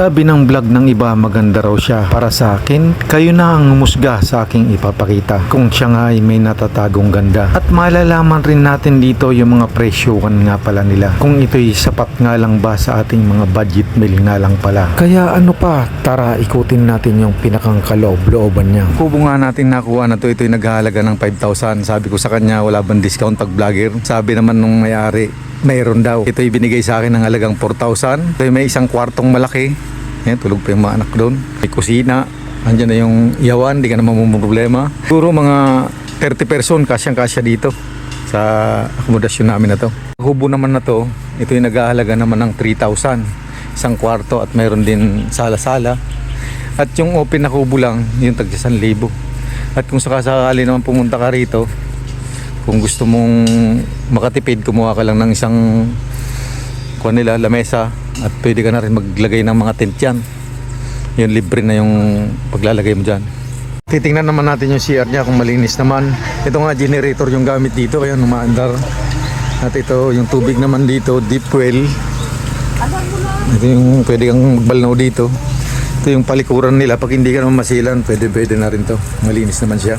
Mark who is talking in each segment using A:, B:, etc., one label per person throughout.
A: Sabi ng vlog ng iba maganda raw siya. Para sa akin, kayo na ang umusga sa aking ipapakita. Kung siya nga ay may natatagong ganda. At malalaman rin natin dito yung mga presyohan nga pala nila. Kung ito'y sapat nga lang ba sa ating mga budget meal nga lang pala. Kaya ano pa, tara ikutin natin yung pinakang kaloob-looban niya. Kubo nga natin nakuha na to, ito'y naghahalaga ng 5,000. Sabi ko sa kanya, wala bang discount pag vlogger? Sabi naman nung may-ari, mayroon daw. Ito ibinigay sa akin ng halagang 4,000. Ito may isang kwartong malaki. Yan, tulog pa yung mga anak doon. May kusina. Andiyan na yung iyawan, di ka naman problema. Siguro mga 30 person, kasyang-kasya dito sa akomodasyon namin na to. Hubo naman na to, ito yung nag-aahalaga naman ng 3,000. Isang kwarto at mayroon din sala-sala. At yung open na kubo lang, yung tag 1,000. At kung sakasakali naman pumunta ka rito, kung gusto mong makatipid, kumuha ka lang ng isang kuha nila, lamesa at pwede ka na rin maglagay ng mga tent yan. Yun, libre na yung paglalagay mo dyan. Titingnan naman natin yung CR niya kung malinis naman. Ito nga generator yung gamit dito, kaya numaandar. At ito yung tubig naman dito, deep well. Ito yung pwede kang magbalnaw dito. Ito yung palikuran nila. Pag hindi ka naman masilan, pwede pwede na rin to. Malinis naman siya.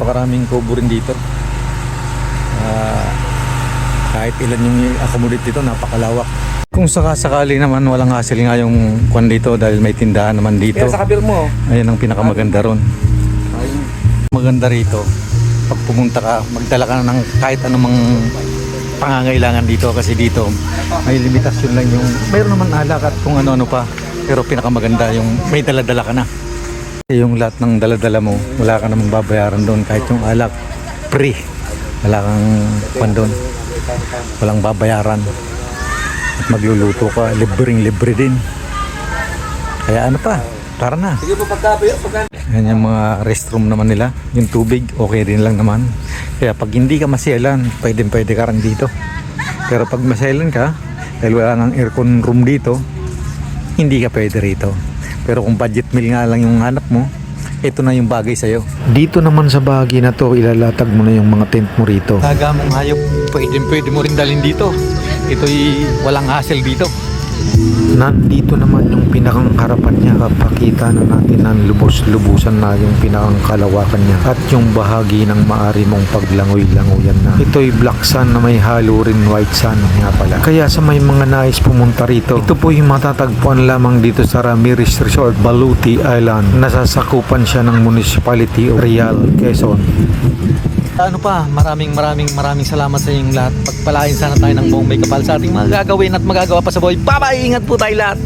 A: Pakaraming kubo rin dito. Ah, kahit ilan yung accommodate dito, napakalawak. Kung sakasakali naman walang hassle nga yung kwan dito dahil may tindahan naman dito.
B: Kaya sa kabir mo.
A: Ayan ang pinakamaganda ron. Maganda rito. Pag pumunta ka, magdala ka ng kahit anumang pangangailangan dito kasi dito may limitasyon lang yung mayroon naman alak at kung ano-ano pa pero pinakamaganda yung may dala-dala ka na Kasi yung lahat ng dala-dala mo wala ka namang babayaran doon kahit yung alak free wala kang pan doon walang babayaran at magluluto ka libreng libre din kaya ano pa tara na
B: Sige po pagka, pagka
A: yan yung mga restroom naman nila. Yung tubig, okay rin lang naman. Kaya pag hindi ka masyalan, pwede pwede ka rin dito. Pero pag masyalan ka, dahil wala nang aircon room dito, hindi ka pwede rito. Pero kung budget meal nga lang yung hanap mo, ito na yung bagay sa'yo. Dito naman sa bahagi na to, ilalatag mo na yung mga tent mo rito. Taga mong hayop, pwede, pwede mo rin dalhin dito. Ito'y walang hassle dito. Nandito naman yung pinakang harapan niya. Kapakita na natin ng lubos-lubusan na yung pinakang kalawakan niya. At yung bahagi ng maari mong paglangoy-langoyan na. Ito'y black sun na may halo rin white sun nga pala. Kaya sa may mga nais pumunta rito, ito po yung matatagpuan lamang dito sa Ramirez Resort, Baluti Island. Nasasakupan siya ng Municipality of Real, Quezon. Ano pa, maraming maraming maraming salamat sa inyong lahat. Pagpalain sana tayo ng buong may kapal sa ating mga at magagawa pa sa buhay. Bye-bye! Ingat po tayo lahat!